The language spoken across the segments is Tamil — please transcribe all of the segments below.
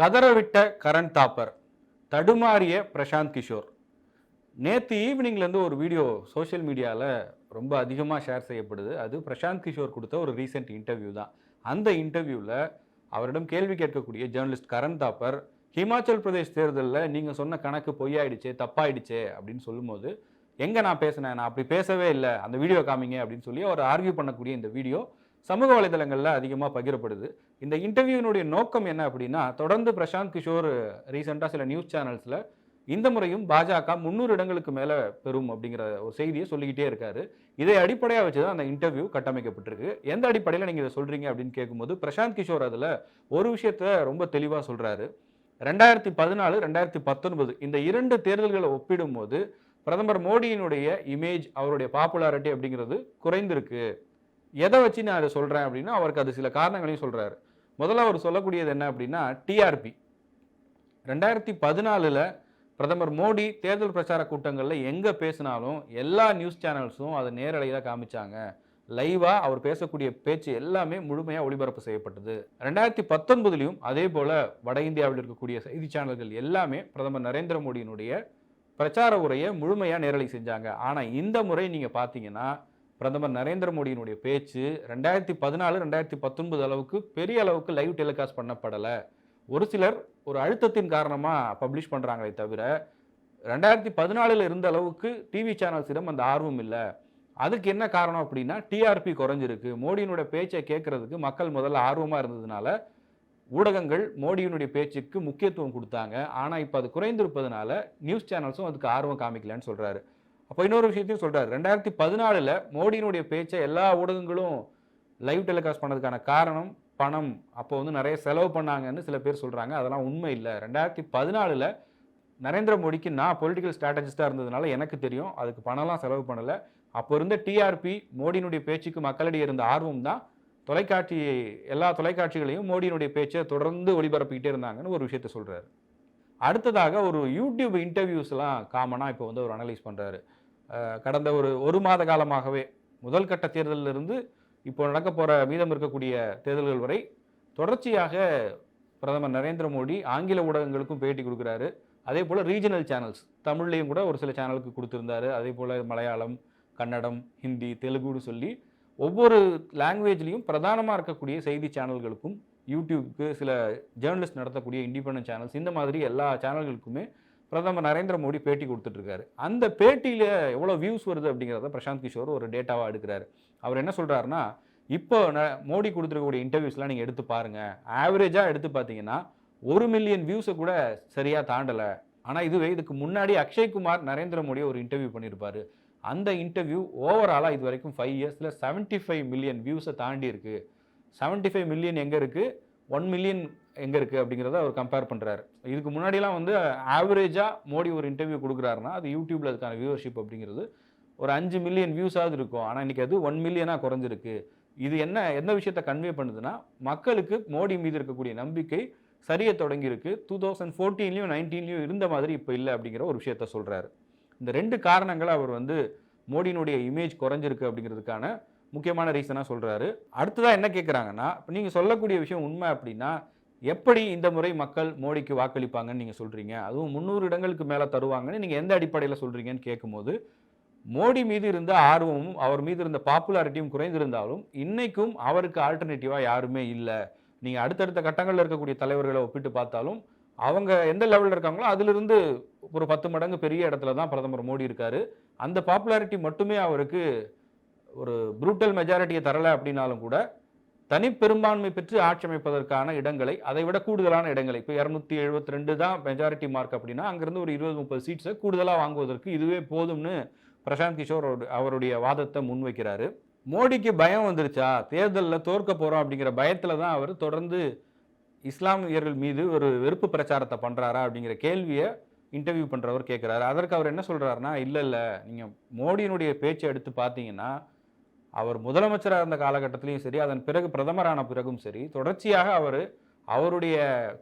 கதறவிட்ட கரண் தாப்பர் தடுமாறிய பிரசாந்த் கிஷோர். நேற்று ஈவினிங்லேருந்து ஒரு வீடியோ சோஷியல் மீடியாவில் ரொம்ப அதிகமாக ஷேர் செய்யப்படுது. அது பிரசாந்த் கிஷோர் கொடுத்த ஒரு ரீசெண்ட் இன்டர்வியூ தான். அந்த இன்டர்வியூவில் அவரிடம் கேள்வி கேட்கக்கூடிய ஜேர்னலிஸ்ட் கரண் தாப்பர் ஹிமாச்சல் பிரதேஷ் தேர்தலில் நீங்கள் சொன்ன கணக்கு பொய்யாயிடுச்சே தப்பாயிடுச்சே அப்படின்னு சொல்லும்போது எங்கே நான் பேசினேன்? நான் அப்படி பேசவே இல்லை. அந்த வீடியோ காமிங்க அப்படின்னு சொல்லி அவர் ஆர்கியூ பண்ணக்கூடிய இந்த வீடியோ சமூக வலைதளங்களில் அதிகமாக பகிரப்படுது. இந்த இன்டர்வியூனுடைய நோக்கம் என்ன அப்படின்னா தொடர்ந்து பிரசாந்த் கிஷோர் ரீசெண்டாக சில நியூஸ் சேனல்ஸில் இந்த முறையும் பாஜக முந்நூறு இடங்களுக்கு மேலே பெறும் அப்படிங்கிற ஒரு செய்தியை சொல்லிக்கிட்டே இருக்காரு. இதை அடிப்படையாக வச்சு தான் அந்த இன்டர்வியூ கட்டமைக்கப்பட்டிருக்கு. எந்த அடிப்படையில் நீங்கள் இதை சொல்கிறீங்க அப்படின்னு கேட்கும்போது பிரசாந்த் கிஷோர் அதில் ஒரு விஷயத்த ரொம்ப தெளிவாக சொல்கிறாரு ரெண்டாயிரத்தி பதினாலு ரெண்டாயிரத்தி பத்தொன்பது இந்த இரண்டு தேர்தல்களை ஒப்பிடும்போது பிரதமர் மோடியினுடைய இமேஜ் அவருடைய பாப்புலாரிட்டி அப்படிங்கிறது குறைந்திருக்கு. எதை வச்சு நான் அதை சொல்கிறேன் அப்படின்னா அவருக்கு அது சில காரணங்களையும் சொல்கிறாரு முதல்ல அவர் சொல்லக்கூடியது என்ன அப்படின்னா டிஆர்பி ரெண்டாயிரத்தி பதினாலில் பிரதமர் மோடி தேர்தல் பிரச்சார கூட்டங்களில் எங்கே பேசினாலும் எல்லா நியூஸ் சேனல்ஸும் அதை நேரலையில் காமிச்சாங்க. லைவாக அவர் பேசக்கூடிய பேச்சு எல்லாமே முழுமையாக ஒளிபரப்பு செய்யப்பட்டது. ரெண்டாயிரத்தி பத்தொன்பதுலையும் அதே போல் வட இந்தியாவில் இருக்கக்கூடிய செய்தி சேனல்கள் எல்லாமே பிரதமர் நரேந்திர மோடியினுடைய பிரச்சார உரையை முழுமையாக நேரலை செஞ்சாங்க. ஆனால் இந்த முறை நீங்கள் பார்த்தீங்கன்னா பிரதமர் நரேந்திர மோடியினுடைய பேச்சு ரெண்டாயிரத்தி பதினாலு ரெண்டாயிரத்தி பத்தொன்பது அளவுக்கு பெரிய அளவுக்கு லைவ் டெலிகாஸ்ட் பண்ணப்படலை. ஒரு சிலர் ஒரு அழுத்தத்தின் காரணமாக பப்ளிஷ் பண்ணுறாங்களே தவிர ரெண்டாயிரத்தி பதினாலில் இருந்த அளவுக்கு டிவி சேனல்ஸிடம் அந்த ஆர்வம் இல்லை. அதுக்கு என்ன காரணம் அப்படின்னா டிஆர்பி குறைஞ்சிருக்கு. மோடியினுடைய பேச்சை கேட்கறதுக்கு மக்கள் முதல்ல ஆர்வமாக இருந்ததுனால ஊடகங்கள் மோடியினுடைய பேச்சுக்கு முக்கியத்துவம் கொடுத்தாங்க. ஆனால் இப்போ அது குறைந்திருப்பதனால நியூஸ் சேனல்ஸும் அதுக்கு ஆர்வம் காமிக்கலன்னு சொல்கிறாரு அப்போ இன்னொரு விஷயத்தையும் சொல்கிறார் ரெண்டாயிரத்தி பதினாலில் மோடியினுடைய பேச்சை எல்லா ஊடகங்களும் லைவ் டெலிகாஸ்ட் பண்ணதுக்கான காரணம் பணம். அப்போ வந்து நிறைய செலவு பண்ணாங்கன்னு சில பேர் சொல்கிறாங்க அதெல்லாம் உண்மை இல்லை. ரெண்டாயிரத்தி பதினாலில் நரேந்திர மோடிக்கு நான் பொலிட்டிக்கல் ஸ்ட்ராட்டஜிஸ்டாக இருந்ததுனால எனக்கு தெரியும். அதுக்கு பணம்லாம் செலவு பண்ணலை. அப்போ இருந்த டிஆர்பி மோடியினுடைய பேச்சுக்கு மக்களிடையே இருந்த ஆர்வம் தான் தொலைக்காட்சி எல்லா தொலைக்காட்சிகளையும் மோடியினுடைய பேச்சை தொடர்ந்து ஒளிபரப்பிக்கிட்டே இருந்தாங்கன்னு ஒரு விஷயத்த சொல்கிறாரு அடுத்ததாக ஒரு யூடியூப் இன்டர்வியூஸ்லாம் காமனாக இப்போ வந்து அவர் அனலைஸ் பண்ணுறாரு கடந்த ஒரு ஒரு மாத காலமாகவே முதல் கட்ட தேர்தலிலிருந்து இப்போ நடக்க போகிற மீதம் இருக்கக்கூடிய தேர்தல்கள் வரை தொடர்ச்சியாக பிரதமர் நரேந்திர மோடி ஆங்கில ஊடகங்களுக்கும் பேட்டி கொடுக்குறாரு. அதே போல் ரீஜனல் சேனல்ஸ் தமிழ்லேயும் கூட ஒரு சில சேனலுக்கு கொடுத்துருந்தாரு. அதே போல் மலையாளம் கன்னடம் ஹிந்தி தெலுங்குன்னு சொல்லி ஒவ்வொரு லாங்குவேஜ்லேயும் பிரதானமாக இருக்கக்கூடிய செய்தி சேனல்களுக்கும் யூடியூப்க்கு சில ஜேர்னலிஸ்ட் நடத்தக்கூடிய இண்டிபெண்டன்ட் சேனல்ஸ் இந்த மாதிரி எல்லா சேனல்களுக்குமே பிரதமர் நரேந்திர மோடி பேட்டி கொடுத்துட்ருக்காரு. அந்த பேட்டியில் எவ்வளோ வியூஸ் வருது அப்படிங்கிறத பிரசாந்த் கிஷோர் ஒரு டேட்டாவாக எடுக்கிறாரு. அவர் என்ன சொல்கிறாருன்னா இப்போ ந மோடி கொடுத்துருக்கக்கூடிய இன்டர்வியூஸ்லாம் நீங்கள் எடுத்து பாருங்கள் ஆவரேஜாக எடுத்து பார்த்தீங்கன்னா ஒரு மில்லியன் வியூஸை கூட சரியாக தாண்டலை. ஆனால் இதுவே இதுக்கு முன்னாடி அக்ஷய்குமார் நரேந்திர மோடியை ஒரு இன்டர்வியூ பண்ணியிருப்பார் அந்த இன்டர்வியூ ஓவராலாக இது வரைக்கும் ஃபைவ் இயர்ஸில் செவன்ட்டி ஃபைவ் மில்லியன் வியூஸை தாண்டி இருக்குது செவன்ட்டி ஃபைவ் மில்லியன் எங்கே இருக்குது ஒன் மில்லியன் எங்கே இருக்குது அப்படிங்கிறத அவர் கம்பேர் பண்ணுறாரு இதுக்கு முன்னாடிலாம் வந்து ஆவரேஜாக மோடி ஒரு இன்டர்வியூ கொடுக்குறாருன்னா அது யூடியூப்பில் அதுக்கான வியூவர்ஷிப் அப்படிங்கிறது ஒரு அஞ்சு மில்லியன் வியூஸாவது இருக்கும். ஆனால் இன்றைக்கி அது ஒன் மில்லியனாக குறைஞ்சிருக்கு. இது என்ன என்ன விஷயத்தை கன்வே பண்ணுதுன்னா மக்களுக்கு மோடி மீது இருக்கக்கூடிய நம்பிக்கை சரிய தொடங்கியிருக்கு. டூ தௌசண்ட் ஃபோர்டீன்லையும் நைன்டீன்லையும் இருந்த மாதிரி இப்போ இல்லை அப்படிங்கிற ஒரு விஷயத்த சொல்கிறாரு இந்த ரெண்டு காரணங்களை அவர் வந்து மோடியினுடைய இமேஜ் குறைஞ்சிருக்கு அப்படிங்கிறதுக்கான முக்கியமான ரீசனாக சொல்கிறாரு அடுத்ததாக என்ன கேட்குறாங்கன்னா இப்போ நீங்கள் சொல்லக்கூடிய விஷயம் உண்மை அப்படின்னா எப்படி இந்த முறை மக்கள் மோடிக்கு வாக்களிப்பாங்கன்னு நீங்கள் சொல்கிறீங்க அதுவும் முந்நூறு இடங்களுக்கு மேலே தருவாங்கன்னு நீங்கள் எந்த அடிப்படையில் சொல்கிறீங்கன்னு கேட்கும்போது மோடி மீது இருந்த ஆர்வமும் அவர் மீது இருந்த பாப்புலாரிட்டியும் குறைந்திருந்தாலும் இன்றைக்கும் அவருக்கு ஆல்டர்னேட்டிவாக யாருமே இல்லை. நீங்கள் அடுத்தடுத்த கட்டங்களில் இருக்கக்கூடிய தலைவர்களை ஒப்பிட்டு பார்த்தாலும் அவங்க எந்த லெவலில் இருக்காங்களோ அதிலிருந்து ஒரு பத்து மடங்கு பெரிய இடத்துல தான் பிரதமர் மோடி இருக்கார். அந்த பாப்புலாரிட்டி மட்டுமே அவருக்கு ஒரு புரூட்டல் மெஜாரிட்டியை தரலை அப்படின்னாலும் கூட தனிப்பெரும்பான்மை பெற்று ஆட்சி அமைப்பதற்கான இடங்களை அதை விட கூடுதலான இடங்களை இப்போ இரநூத்தி எழுபத்தி ரெண்டு தான் மெஜாரிட்டி மார்க் அப்படின்னா அங்கேருந்து ஒரு இருபது முப்பது சீட்ஸை கூடுதலாக வாங்குவதற்கு இதுவே போதும்னு பிரசாந்த் கிஷோர் அவருடைய வாதத்தை முன்வைக்கிறாரு. மோடிக்கு பயம் வந்துருச்சா? தேர்தலில் தோற்க போகிறோம் அப்படிங்கிற பயத்தில் தான் அவர் தொடர்ந்து இஸ்லாமியர்கள் மீது ஒரு வெறுப்பு பிரச்சாரத்தை பண்ணுறாரா அப்படிங்கிற கேள்வியை இன்டர்வியூ பண்ணுறவர் கேட்குறாரு அதற்கு அவர் என்ன சொல்கிறாருன்னா இல்லை இல்லை நீங்கள் மோடியினுடைய பேச்சை எடுத்து பார்த்தீங்கன்னா அவர் முதலமைச்சராக இருந்த காலகட்டத்திலையும் சரி அதன் பிறகு பிரதமரான பிறகும் சரி தொடர்ச்சியாக அவர் அவருடைய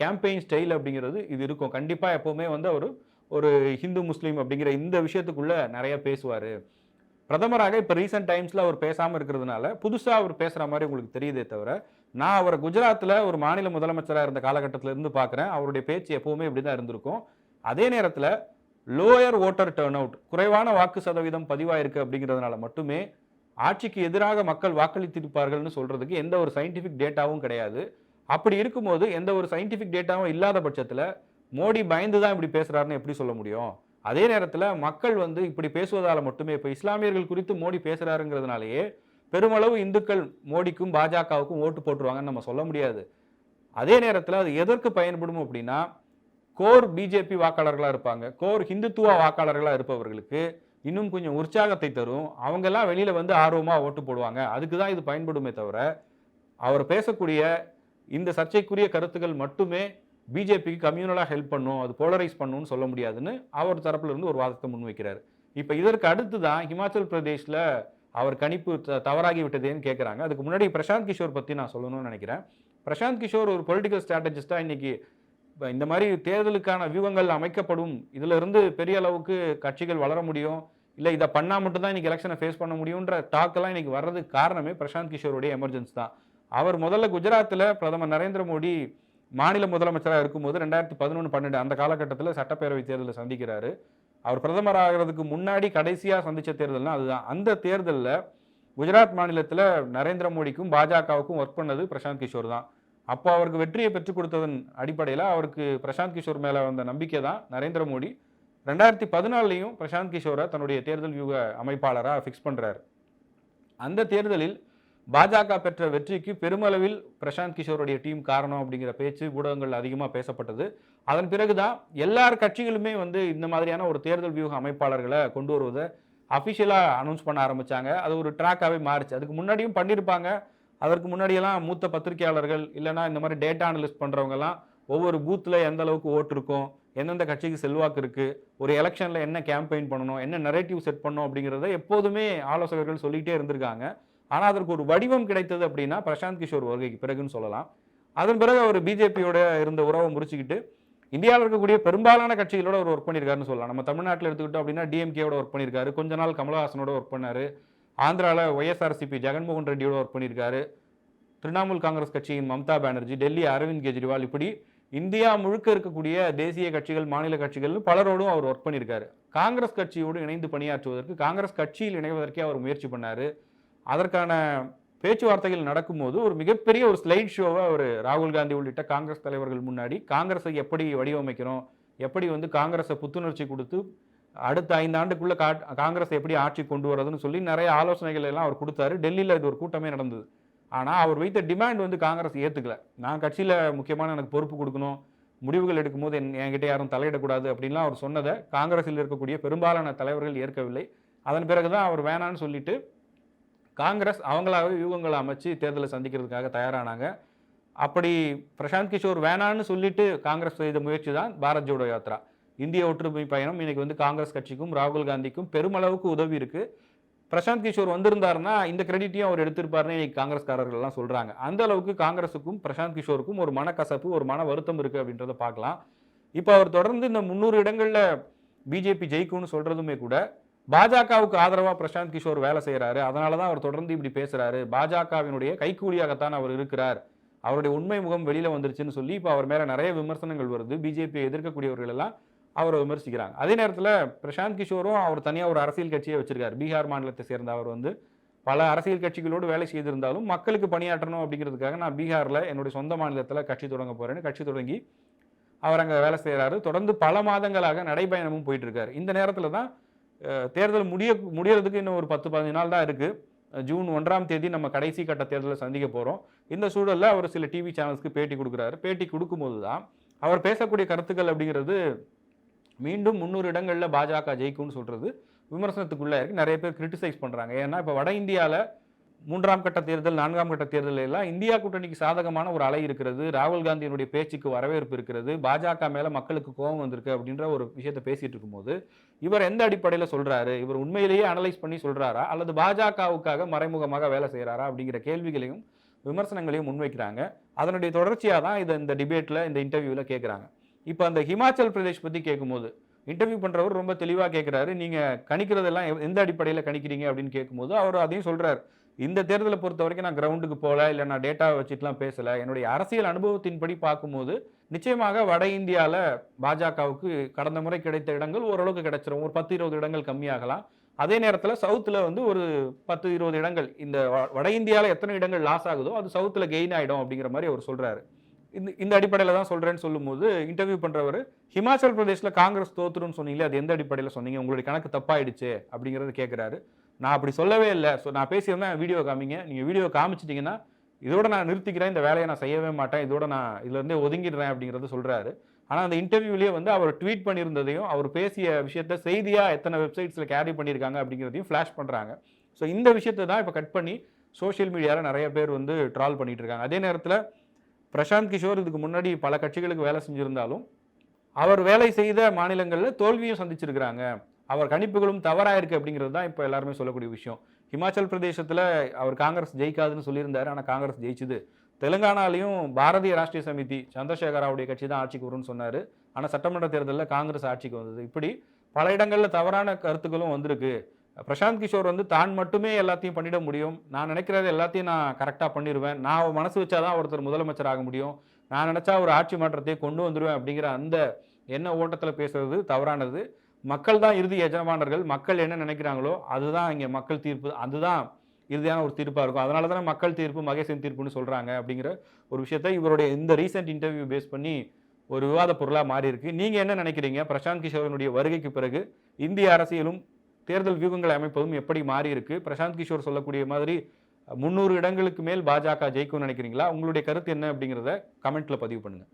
கேம்பெயின் ஸ்டைல் அப்படிங்கிறது இது இருக்கும். கண்டிப்பாக எப்போவுமே வந்து அவர் ஒரு ஹிந்து முஸ்லீம் அப்படிங்கிற இந்த விஷயத்துக்குள்ளே நிறைய பேசுவார். பிரதமராக இப்போ ரீசெண்ட் டைம்ஸில் அவர் பேசாமல் இருக்கிறதுனால புதுசாக அவர் பேசுகிற மாதிரி உங்களுக்கு தெரியுதே தவிர நான் அவரை குஜராத்தில் ஒரு மாநில முதலமைச்சராக இருந்த காலகட்டத்தில் இருந்து பார்க்குறேன் அவருடைய பேச்சு எப்போவுமே இப்படி தான் இருந்திருக்கும். அதே நேரத்தில் லோயர் ஓட்டர் டேர்ன் அவுட் குறைவான வாக்கு சதவீதம் பதிவாயிருக்கு அப்படிங்கிறதுனால மட்டுமே ஆட்சிக்கு எதிராக மக்கள் வாக்களித்திருப்பார்கள்னு சொல்கிறதுக்கு எந்த ஒரு சயின்டிஃபிக் டேட்டாவும் கிடையாது. அப்படி இருக்கும்போது எந்த ஒரு சயின்டிஃபிக் டேட்டாவும் இல்லாத பட்சத்தில் மோடி பயந்து தான் இப்படி பேசுகிறாருன்னு எப்படி சொல்ல முடியும்? அதே நேரத்தில் மக்கள் வந்து இப்படி பேசுவதால் மட்டுமே இப்போ இஸ்லாமியர்கள் குறித்து மோடி பேசுகிறாருங்கிறதுனாலேயே பெருமளவு இந்துக்கள் மோடிக்கும் பாஜகவுக்கும் ஓட்டு போட்டுருவாங்கன்னு நம்ம சொல்ல முடியாது. அதே நேரத்தில் அது எதற்கு பயன்படும் அப்படின்னா கோர் பிஜேபி வாக்காளர்களாக இருப்பாங்க. கோர் ஹிந்துத்துவ வாக்காளர்களாக இருப்பவர்களுக்கு இன்னும் கொஞ்சம் உற்சாகத்தை தரும். அவங்கெல்லாம் வெளியில் வந்து ஆர்வமாக ஓட்டு போடுவாங்க. அதுக்கு தான் இது பயன்படுமே தவிர அவர் பேசக்கூடிய இந்த சர்ச்சைக்குரிய கருத்துக்கள் மட்டுமே பிஜேபிக்கு கம்யூனலாக ஹெல்ப் பண்ணும் அது போலரைஸ் பண்ணும்னு சொல்ல முடியாதுன்னு அவர் தரப்புல இருந்து ஒரு வாதத்தை முன்வைக்கிறார். இப்போ இதற்கு அடுத்து தான் ஹிமாச்சல் பிரதேஷில் அவர் கணிப்பு த- தவறாகி விட்டதேன்னு கேட்குறாங்க அதுக்கு முன்னாடி பிரசாந்த் கிஷோர் பற்றி நான் சொல்லணும்னு நினைக்கிறேன். பிரசாந்த் கிஷோர் ஒரு பொலிட்டிக்கல் ஸ்ட்ராட்டஜிஸ்டாக இன்றைக்கி இந்த மாதிரி தேர்தலுக்கான வியூகங்கள் அமைக்கப்படும். இதிலிருந்து பெரிய அளவுக்கு கட்சிகள் வளர முடியும். இல்லை இதை பண்ணால் மட்டும்தான் இன்றைக்கி எலெக்ஷனை ஃபேஸ் பண்ண முடியுன்ற டாக்கெல்லாம் இன்றைக்கி வர்றதுக்கு காரணமே பிரசாந்த் கிஷோருடைய எமர்ஜென்சி தான். அவர் முதல்ல குஜராத்தில் பிரதமர் நரேந்திர மோடி மாநில முதலமைச்சராக இருக்கும்போது ரெண்டாயிரத்தி பதினொன்று பன்னெண்டு அந்த காலகட்டத்தில் சட்டப்பேரவை தேர்தலை சந்திக்கிறாரு. அவர் பிரதமர் ஆகிறதுக்கு முன்னாடி கடைசியாக சந்தித்த தேர்தல்னா அதுதான். அந்த தேர்தலில் குஜராத் மாநிலத்தில் நரேந்திர மோடிக்கும் பாஜகவுக்கும் ஒர்க் பண்ணது பிரசாந்த் கிஷோர் தான். அப்போ அவருக்கு வெற்றியை பெற்றுக் கொடுத்ததன் அடிப்படையில் அவருக்கு பிரசாந்த் கிஷோர் மேலே வந்த நம்பிக்கை தான் நரேந்திர மோடி. ரெண்டாயிரத்தி பதினாலையும் பிரசாந்த் கிஷோரை தன்னுடைய தேர்தல் வியூக அமைப்பாளராக ஃபிக்ஸ் பண்ணுறாரு அந்த தேர்தலில் பாஜக பெற்ற வெற்றிக்கு பெருமளவில் பிரசாந்த் கிஷோருடைய டீம் காரணம் அப்படிங்கிற பேச்சு ஊடகங்கள் அதிகமாக பேசப்பட்டது. அதன் பிறகுதான் எல்லார் கட்சிகளுமே வந்து இந்த மாதிரியான ஒரு தேர்தல் வியூக அமைப்பாளர்களை கொண்டு வருவதை அஃபிஷியலாக அனௌன்ஸ் பண்ண ஆரம்பிச்சாங்க. அது ஒரு ட்ராக்காகவே மாறுச்சு. அதுக்கு முன்னாடியும் பண்ணியிருப்பாங்க அதற்கு முன்னாடியெல்லாம் மூத்த பத்திரிகையாளர்கள் இல்லைன்னா இந்த மாதிரி டேட்டா அனலிஸ்ட் பண்ணுறவங்கலாம் ஒவ்வொரு பூத்தில் எந்த அளவுக்கு ஓட்டு இருக்கும் எந்தெந்த கட்சிக்கு செல்வாக்கு இருக்குது ஒரு எலெக்ஷனில் என்ன கேம்பெயின் பண்ணணும் என்ன நரேட்டிவ் செட் பண்ணணும் அப்படிங்கிறத எப்போதுமே ஆலோசகர்கள் சொல்லிகிட்டே இருந்திருக்காங்க. ஆனால் அதற்கு ஒரு வடிவம் கிடைத்தது அப்படின்னா பிரசாந்த் கிஷோர் வருகைக்கு பிறகுன்னு சொல்லலாம். அதன் பிறகு அவர் பிஜேபியோட இருந்த உறவை முறிச்சுக்கிட்டு இந்தியாவில் இருக்கக்கூடிய பெரும்பாலான கட்சிகளோட அவர் ஒர்க் பண்ணியிருக்காருன்னு சொல்லலாம். நம்ம தமிழ்நாட்டில் எடுத்துக்கிட்டோம் அப்படின்னா டிஎம்கேவோட ஒர்க் பண்ணியிருக்காரு. கொஞ்ச நாள் கமலஹாசனோட ஒர்க் பண்ணாரு. ஆந்திராவில் ஒய்எஸ்ஆர்சிபி ஜெகன்மோகன் ரெட்டியோட ஒர்க் பண்ணியிருக்காரு. திரிணாமுல் காங்கிரஸ் கட்சியின் மம்தா பானர்ஜி டெல்லி அரவிந்த் கெஜ்ரிவால் இப்படி இந்தியா முழுக்க இருக்கக்கூடிய தேசிய கட்சிகள் மாநில கட்சிகள்னு பலரோடும் அவர் ஒர்க் பண்ணியிருக்காரு. காங்கிரஸ் கட்சியோடு இணைந்து பணியாற்றுவதற்கு காங்கிரஸ் கட்சியில் இணைவதற்கே அவர் முயற்சி பண்ணார். அதற்கான பேச்சுவார்த்தைகள் நடக்கும்போது ஒரு மிகப்பெரிய ஒரு ஸ்லைட் ஷோவை அவர் ராகுல் காந்தி உள்ளிட்ட காங்கிரஸ் தலைவர்கள் முன்னாடி காங்கிரஸை எப்படி வடிவமைக்கிறோம் எப்படி வந்து காங்கிரஸை புத்துணர்ச்சி கொடுத்து அடுத்த ஐந்து ஆண்டுக்குள்ள கா- காங்கிரஸை எப்படி ஆட்சி கொண்டு வரதுன்னு சொல்லி நிறைய ஆலோசனைகள் எல்லாம் அவர் கொடுத்தாரு. டெல்லியில் இது ஒரு கூட்டமே நடந்தது. ஆனால் அவர் வைத்த டிமாண்ட் வந்து காங்கிரஸ் ஏற்றுக்கல நான் கட்சியில் முக்கியமான எனக்கு பொறுப்பு கொடுக்கணும் முடிவுகள் எடுக்கும்போது என் என்கிட்ட யாரும் தலையிடக்கூடாது அப்படின்லாம் அவர் சொன்னதை காங்கிரஸில் இருக்கக்கூடிய பெரும்பாலான தலைவர்கள் ஏற்கவில்லை. அதன் பிறகு தான் அவர் வேணான்னு சொல்லிட்டு காங்கிரஸ் அவங்களாகவே யூகங்களை அமைச்சு தேர்தலை சந்திக்கிறதுக்காக தயாரானாங்க. அப்படி பிரசாந்த் கிஷோர் வேணான்னு சொல்லிட்டு காங்கிரஸ் செய்த முயற்சி தான் பாரத் ஜோடோ யாத்ரா. இந்திய ஒற்றுமை பயணம் இன்னைக்கு வந்து காங்கிரஸ் கட்சிக்கும் ராகுல் காந்திக்கும் பெருமளவுக்கு உதவி இருக்கு. பிரசாந்த் கிஷோர் வந்திருந்தாருன்னா இந்த கிரெடிட்டையும் அவர் எடுத்திருப்பாருன்னு இன்னைக்கு காங்கிரஸ்காரர்கள் எல்லாம் சொல்றாங்க. அந்த அளவுக்கு காங்கிரஸுக்கும் பிரசாந்த் கிஷோருக்கும் ஒரு மனக்கசப்பு ஒரு மன வருத்தம் இருக்கு அப்படின்றத பார்க்கலாம். இப்போ அவர் தொடர்ந்து இந்த முந்நூறு இடங்களில் பிஜேபி ஜெயிக்கும்னு சொல்றதுமே கூட பாஜகவுக்கு ஆதரவாக பிரசாந்த் கிஷோர் வேலை செய்கிறாரு அதனால தான் அவர் தொடர்ந்து இப்படி பேசுகிறாரு பாஜகவினுடைய கைக்கூலியாகத்தான் அவர் இருக்கிறார். அவருடைய உண்மை முகம் வெளியில் வந்துருச்சுன்னு சொல்லி இப்போ அவர் மேலே நிறைய விமர்சனங்கள் வருது. பிஜேபியை எதிர்க்கக்கூடியவர்கள் எல்லாம் அவரை விமர்சிக்கிறாங்க. அதே நேரத்தில் பிரசாந்த் கிஷோரும் அவர் தனியாக ஒரு அரசியல் கட்சியை வச்சிருக்காரு. பீகார் மாநிலத்தை சேர்ந்த அவர் வந்து பல அரசியல் கட்சிகளோடு வேலை செய்திருந்தாலும் மக்களுக்கு பணியாற்றணும் அப்படிங்கிறதுக்காக நான் பீகாரில் என்னுடைய சொந்த மாநிலத்தில் கட்சி தொடங்க போகிறேன்னு கட்சி தொடங்கி அவர் அங்கே வேலை செய்கிறாரு தொடர்ந்து பல மாதங்களாக நடைபயணமும் போயிட்டுருக்காரு. இந்த நேரத்தில் தான் தேர்தல் முடிய முடியறதுக்கு இன்னும் ஒரு பத்து பதினஞ்சு நாள் தான் இருக்குது ஜூன் ஒன்றாம் தேதி நம்ம கடைசி கட்ட தேர்தலை சந்திக்க போகிறோம் இந்த சூழலில் அவர் சில டிவி சேனல்ஸ்க்கு பேட்டி கொடுக்குறாரு. பேட்டி கொடுக்கும்போது தான் அவர் பேசக்கூடிய கருத்துக்கள் அப்படிங்கிறது மீண்டும் முந்நூறு இடங்களில் பாஜக ஜெயிக்கும்னு சொல்கிறது விமர்சனத்துக்குள்ளே இருக்குது நிறைய பேர் கிரிட்டிசைஸ் பண்ணுறாங்க ஏன்னா இப்போ வட இந்தியாவில் மூன்றாம் கட்ட தேர்தல் நான்காம் கட்ட தேர்தல் எல்லாம் இந்தியா கூட்டணிக்கு சாதகமான ஒரு அலை இருக்கிறது. ராகுல் காந்தியினுடைய பேச்சுக்கு வரவேற்பு இருக்கிறது. பாஜக மேலே மக்களுக்கு கோபம் வந்திருக்கு அப்படின்ற ஒரு விஷயத்தை பேசிகிட்டு இருக்கும்போது இவர் எந்த அடிப்படையில் சொல்கிறாரு இவர் உண்மையிலேயே அனலைஸ் பண்ணி சொல்கிறாரா அல்லது பாஜகவுக்காக மறைமுகமாக வேலை செய்கிறாரா அப்படிங்கிற கேள்விகளையும் விமர்சனங்களையும் முன்வைக்கிறாங்க. அதனுடைய தொடர்ச்சியாக தான் இதை இந்த டிபேட்டில் இந்த இன்டர்வியூவில் கேட்குறாங்க இப்போ அந்த ஹிமாச்சல் பிரதேஷ் பற்றி கேட்கும்போது இன்டர்வியூ பண்றவர் ரொம்ப தெளிவாக கேட்குறாரு நீங்கள் கணிக்கிறதெல்லாம் எவ்- எந்த அடிப்படையில் கணிக்கிறீங்க அப்படின்னு கேட்கும்போது அவர் அதையும் சொல்கிறார் இந்த தேர்தலை பொறுத்த வரைக்கும் நான் கிரவுண்டுக்கு போகல இல்லை நான் டேட்டாவை வச்சுட்டுலாம் பேசலை. என்னுடைய அரசியல் அனுபவத்தின்படி பார்க்கும்போது நிச்சயமாக வட இந்தியாவில் பாஜகவுக்கு கடந்த முறை கிடைத்த இடங்கள் ஓரளவுக்கு கிடைச்சிரும். ஒரு பத்து இருபது இடங்கள் கம்மியாகலாம். அதே நேரத்தில் சவுத்தில் வந்து ஒரு பத்து இருபது இடங்கள். இந்த வ- வட இந்தியாவில் எத்தனை இடங்கள் லாஸ் ஆகுதோ அது சவுத்தில் கெயின் ஆகிடும் அப்படிங்கிற மாதிரி அவர் சொல்கிறாரு இந்த இந்த அடிப்படையில் தான் சொல்கிறேன்னு சொல்லும்போது இன்டர்வியூ பண்ணுறவர் ஹிமாச்சல் பிரதேசில் காங்கிரஸ் தோத்துருன்னு சொன்னீங்களே அது எந்த அடிப்படையில் சொன்னீங்க? உங்களுடைய கணக்கு தப்பாயிடுச்சு அப்படிங்கிறது கேட்குறாரு நான் அப்படி சொல்லவே இல்லை. ஸோ நான் பேசியிருந்தேன் வீடியோ காமிங்க. நீங்கள் வீடியோ காமிச்சிட்டிங்கன்னா இதோட நான் நிறுத்திக்கிறேன் இந்த வேலையை நான் செய்யவே மாட்டேன் இதோட நான் இதுலேருந்தே ஒதுங்கிடுறேன் அப்படிங்கிறது சொல்கிறாரு ஆனால் அந்த இன்டர்வியூலேயே வந்து அவர் ட்வீட் பண்ணியிருந்ததையும் அவர் பேசிய விஷயத்த செய்தியாக எத்தனை வெப்சைட்ஸில் கேரி பண்ணியிருக்காங்க அப்படிங்கிறதையும் ஃப்ளாஷ் பண்ணுறாங்க ஸோ இந்த விஷயத்தை தான் இப்போ கட் பண்ணி சோஷியல் மீடியாவில் நிறைய பேர் வந்து ட்ரால் பண்ணிகிட்டு இருக்காங்க. அதே நேரத்தில் பிரசாந்த் கிஷோர் இதுக்கு முன்னாடி பல கட்சிகளுக்கு வேலை செஞ்சுருந்தாலும் அவர் வேலை செய்த மாநிலங்களில் தோல்வியும் சந்திச்சிருக்கிறாங்க. அவர் கணிப்புகளும் தவறாக இருக்குது அப்படிங்கிறது தான் இப்போ எல்லாருமே சொல்லக்கூடிய விஷயம். ஹிமாச்சல் பிரதேசத்தில் அவர் காங்கிரஸ் ஜெயிக்காதுன்னு சொல்லியிருந்தார் ஆனால் காங்கிரஸ் ஜெயிச்சுது. தெலுங்கானாலையும் பாரதிய ராஷ்டிரிய சமிதி சந்திரசேகராவுடைய கட்சி தான் ஆட்சிக்கு வரும்னு சொன்னார். ஆனால் சட்டமன்ற தேர்தலில் காங்கிரஸ் ஆட்சிக்கு வந்தது. இப்படி பல இடங்களில் தவறான கருத்துக்களும் வந்திருக்கு. பிரசாந்த் கிஷோர் வந்து தான் மட்டுமே எல்லாத்தையும் பண்ணிட முடியும். நான் நினைக்கிறது எல்லாத்தையும் நான் கரெக்டாக பண்ணிடுவேன் நான் மனசு வச்சாதான் ஒருத்தர் முதலமைச்சர் ஆக முடியும். நான் நினச்சா ஒரு ஆட்சி மாற்றத்தை கொண்டு வந்துடுவேன் அப்படிங்கிற அந்த என்ன ஓட்டத்தில் பேசுறது தவறானது. மக்கள் தான் இறுதி எஜமானர்கள். மக்கள் என்ன நினைக்கிறாங்களோ அதுதான் இங்கே மக்கள் தீர்ப்பு. அதுதான் இறுதியான ஒரு தீர்ப்பாக இருக்கும். அதனால தானே மக்கள் தீர்ப்பு மகேசன் தீர்ப்புன்னு சொல்கிறாங்க அப்படிங்கிற ஒரு விஷயத்தை இவருடைய இந்த ரீசெண்ட் இன்டர்வியூ பேஸ் பண்ணி ஒரு விவாத பொருளாக மாறி இருக்கு நீங்கள் என்ன நினைக்கிறீங்க? பிரசாந்த் கிஷோரனுடைய வருகைக்கு பிறகு இந்திய அரசியலும் தேர்தல் வியூகங்களை அமைப்பதும் எப்படி மாறி இருக்கு பிரசாந்த் கிஷோர் சொல்லக்கூடிய மாதிரி முந்நூறு இடங்களுக்கு மேல் பாஜக ஜெயிக்கும்னு நினைக்கிறீங்களா? உங்களுடைய கருத்து என்ன அப்படிங்கிறத கமெண்ட்ல பதிவு பண்ணுங்க.